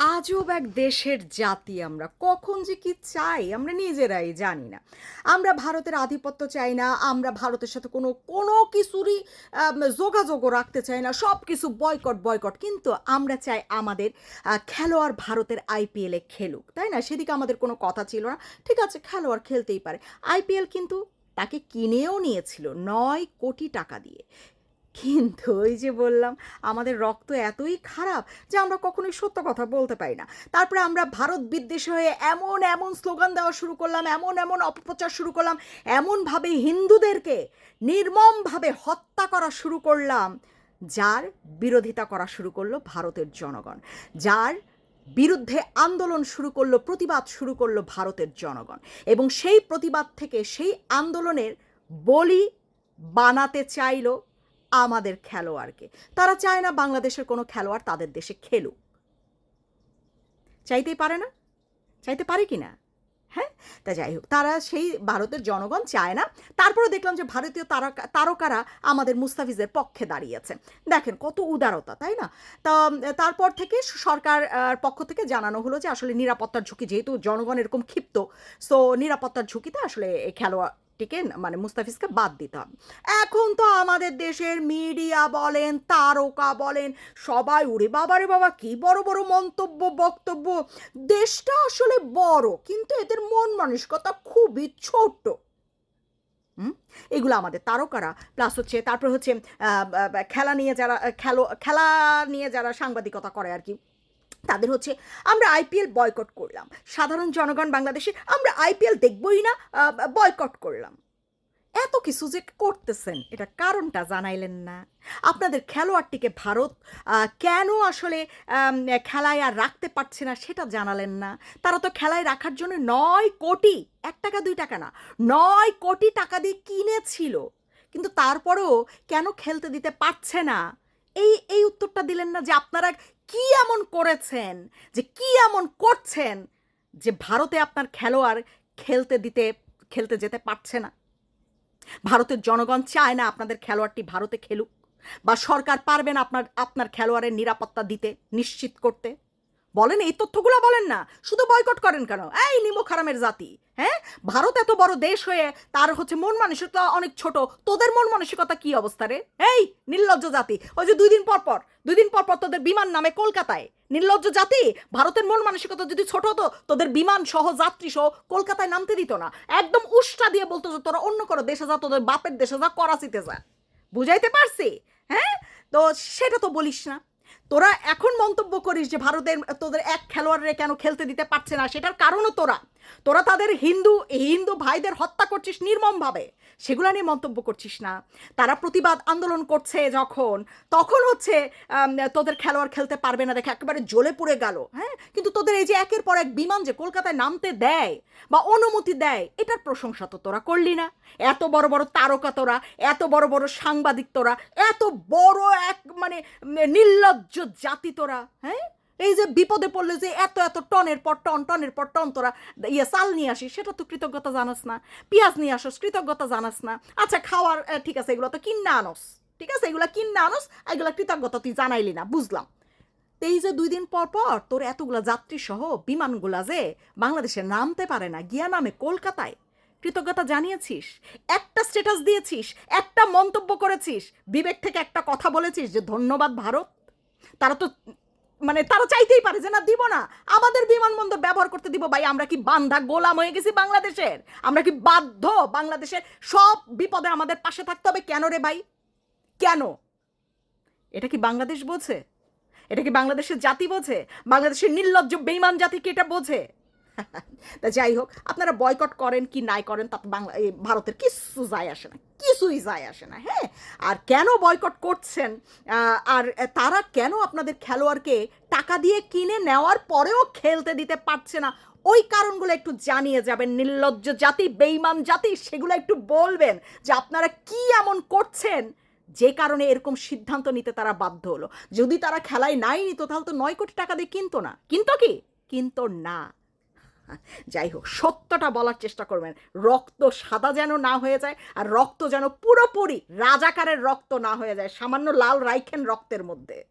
আজব এক দেশের জাতি আমরা। কখন যে কি চাই আমরা নিজেরাই জানি না। আমরা ভারতের আধিপত্য চাই না, আমরা ভারতের সাথে কোনো কোনো কিছুরই যোগাযোগও রাখতে চাই না সব কিছু বয়কট বয়কট। কিন্তু আমরা চাই আমাদের খেলোয়াড় ভারতের আইপিএলে খেলুক, তাই না? সেদিকে আমাদের কোনো কথা ছিল না। ঠিক আছে, খেলোয়াড় খেলতেই পারে। আইপিএল কিন্তু তাকে কিনেও নিয়েছিল নয় কোটি টাকা দিয়ে। কিন্তু ওই যে বললাম, আমাদের রক্ত এতই খারাপ যে আমরা কখনোই সত্য কথা বলতে পারি না। তারপরে আমরা ভারত বিদ্বেষ হয়ে এমন এমন স্লোগান দেওয়া শুরু করলাম, এমন এমন অপপ্রচার শুরু করলাম, এমনভাবে হিন্দুদেরকে নির্মমভাবে হত্যা করা শুরু করলাম, যার বিরোধিতা করা শুরু করল ভারতের জনগণ। যার বিরুদ্ধে আন্দোলন শুরু করল, প্রতিবাদ শুরু করল ভারতের জনগণ। এবং সেই প্রতিবাদ থেকে সেই আন্দোলনের বলি বানাতে চাইলো আমাদের খেলোয়াড়কে। তারা চায় না বাংলাদেশের কোনো খেলোয়াড় তাদের দেশে খেলুক। চাইতেই পারে না? চাইতে পারে কি না? হ্যাঁ? তা যাই হোক, তারা সেই ভারতের জনগণ চায় না। তারপরে দেখলাম যে ভারতীয় তারকা তারকারা আমাদের মুস্তাফিজের পক্ষে দাঁড়িয়েছে। দেখেন কত উদারতা, তাই না? তা, তারপর থেকে সরকার পক্ষ থেকে জানানো হলো যে আসলে নিরাপত্তার ঝুঁকি যেহেতু জনগণ এরকম ক্ষিপ্ত, সো নিরাপত্তার ঝুঁকিতে আসলে এই খেলোয়াড়টিকে মানে মুস্তাফিজকে বাদ দিতে হবে। এখন তো আমাদের দেশের মিডিয়া বলেন, তারকা বলেন, সবাই উড়ে বাবারে বাবা, কি বড় বড় মন্তব্য, বক্তব্য। দেশটা আসলে বড়, কিন্তু এদের মন মানসিকতা খুবই ছোট? এগুলো আমাদের তারকারা প্লাস হচ্ছে, তারপর হচ্ছে খেলা নিয়ে যারা, খেলো, খেলা নিয়ে যারা সাংবাদিকতা করে আর কি। তাদের হচ্ছে আমরা আইপিএল বয়কট করলাম। সাধারণ জনগণ বাংলাদেশে আমরা আইপিএল দেখবই না বয়কট করলাম। এত কিছু যে করতেছেন, এটা কারণটা জানাইলেন না। আপনাদের খেলোয়াড়টিকে ভারত কেন আসলে খেলায় আর রাখতে পারছে না সেটা জানালেন না। তারা তো খেলায় রাখার জন্য নয় কোটি, এক টাকা, দুই টাকা না, নয় কোটি টাকা দিয়ে কিনেছিল। কিন্তু তারপরেও কেন খেলতে দিতে পারছে না? এই এই উত্তরটা দিলেন না যে আপনারা কি এমন করেছেন, যে কি এমন করছেন যে ভারতে আপনার খেলোয়াড় খেলতে দিতে, খেলতে যেতে পারছে না। ভারতের জনগণ চায় না আপনাদের খেলোয়াড়টি ভারতে খেলুক বা সরকার পারবেন আপনার আপনার খেলোয়াড়ের নিরাপত্তা দিতে নিশ্চিত করতে। বলেন, এই তথ্যগুলো বলেন না। শুধু বয়কট করেন কেন? এই নিমো খারামের জাতি হ্যাঁ? ভারত এত বড় দেশ হয়ে তার হচ্ছে মন মানসিকতা অনেক ছোট। তোদের মন মানসিকতা কি অবস্থা রে? এই নির্লজ্জ জাতি, ওই যে দুই দিন পর পর, দুই দিন পর পর তোদের বিমান নামে কলকাতায়। নির্লজ্জ জাতি, ভারতের মন মানসিকতা যদি ছোট হতো, তোদের বিমান সহ, যাত্রী সহ কলকাতায় নামতে দিত না। একদম উষ্টা দিয়ে বলতো যে, তোরা অন্য কোনো দেশে যা, তোদের বাপের দেশে যা, করাচিতে যা। বুঝাইতে পারছি? হ্যাঁ? তো সেটা তো বলিস না। তোরা এখন মন্তব্য করিস যে ভারতের, তোদের এক খেলোয়াড়রে কেন খেলতে দিতে পারছে না? সেটার কারণও তোরা। তোরা তাদের হিন্দু হিন্দু ভাইদের হত্যা করছিস নির্মমভাবে। সেগুলো নিয়ে মন্তব্য করছিস না। তারা প্রতিবাদ আন্দোলন করছে যখন, তখন হচ্ছে তোদের খেলোয়াড় খেলতে পারবে না। দেখে একেবারে জ্বলে পড়ে গেল হ্যাঁ? কিন্তু তোদের এই যে একের পর এক বিমান যে কলকাতায় নামতে দেয় বা অনুমতি দেয়, এটার প্রশংসা তো তোরা করলি না। এত বড় বড় তারকা তোরা, এত বড় বড় সাংবাদিক তোরা, এত বড় এক মানে নির্লজ্জ জাতি তোরা হ্যাঁ? এই যে বিপদে পড়লে যে এত এত টনের পর টন, টনের পর টন তোরা ইয়ে চাল নিয়ে আসিস, সেটা তো কৃতজ্ঞতা জানাস না। পেঁয়াজ নিয়ে আসস, কৃতজ্ঞতা জানাস না। আচ্ছা খাওয়ার ঠিক আছে, এগুলো তো কিন্না আনস, ঠিক আছে? এগুলো কিন্না আনস, এগুলো কৃতজ্ঞতা তুই জানাইলি না, বুঝলাম। এই যে দুই দিন পর পর তোর এতগুলা যাত্রী সহ বিমানগুলা যে বাংলাদেশে নামতে পারে না, গিয়া নামে কলকাতায়, কৃতজ্ঞতা জানিয়েছিস? একটা স্ট্যাটাস দিয়েছিস, একটা মন্তব্য করেছিস, বিবেক থেকে একটা কথা বলেছিস যে ধন্যবাদ ভারত তারা তো মানে তারা চাইতেই পারে যে না, দিব না। আমাদের বিমানবন্দর ব্যবহার করতে দিব ভাই, আমরা কি বান্ধা গোলাম হয়ে গেছি বাংলাদেশের? আমরা কি বাধ্য বাংলাদেশের সব বিপদে আমাদের পাশে থাকতে হবে? কেন রে ভাই? কেন? এটা কি বাংলাদেশ বোঝে? এটা কি বাংলাদেশের জাতি বোঝে? বাংলাদেশের নির্লজ্জ বেইমান জাতি কি এটা বোঝে? তা যাই হোক, আপনারা বয়কট করেন কি নাই করেন তাতে বাংলা ভারতের কিছু যায় আসে না, কিছুই যায় আসে না হ্যাঁ? আর কেন বয়কট করছেন? আর তারা কেন আপনাদের খেলোয়াড়কে টাকা দিয়ে কিনে নেওয়ার পরেও খেলতে দিতে পারছে না? ওই কারণগুলো একটু জানিয়ে যাবেন, নির্লজ্জ জাতি বেইমান জাতি, সেগুলো একটু বলবেন যে আপনারা কি এমন করছেন? যে কারণে এরকম সিদ্ধান্ত নিতে তারা বাধ্য হলো। যদি তারা খেলায় নাই নিত, তাহলে তো নয় কোটি টাকা দিয়ে কিনতো না। কিনতো কি? কিনতো না। যাই হোক সত্যটা বলার চেষ্টা করবেন। রক্ত সাদা যেন না হয়ে যায় আর রক্ত যেন পুরোপুরি রাজাকারের রক্ত না হয়ে যায়, সামান্য লাল রাইখেন রক্তের মধ্যে।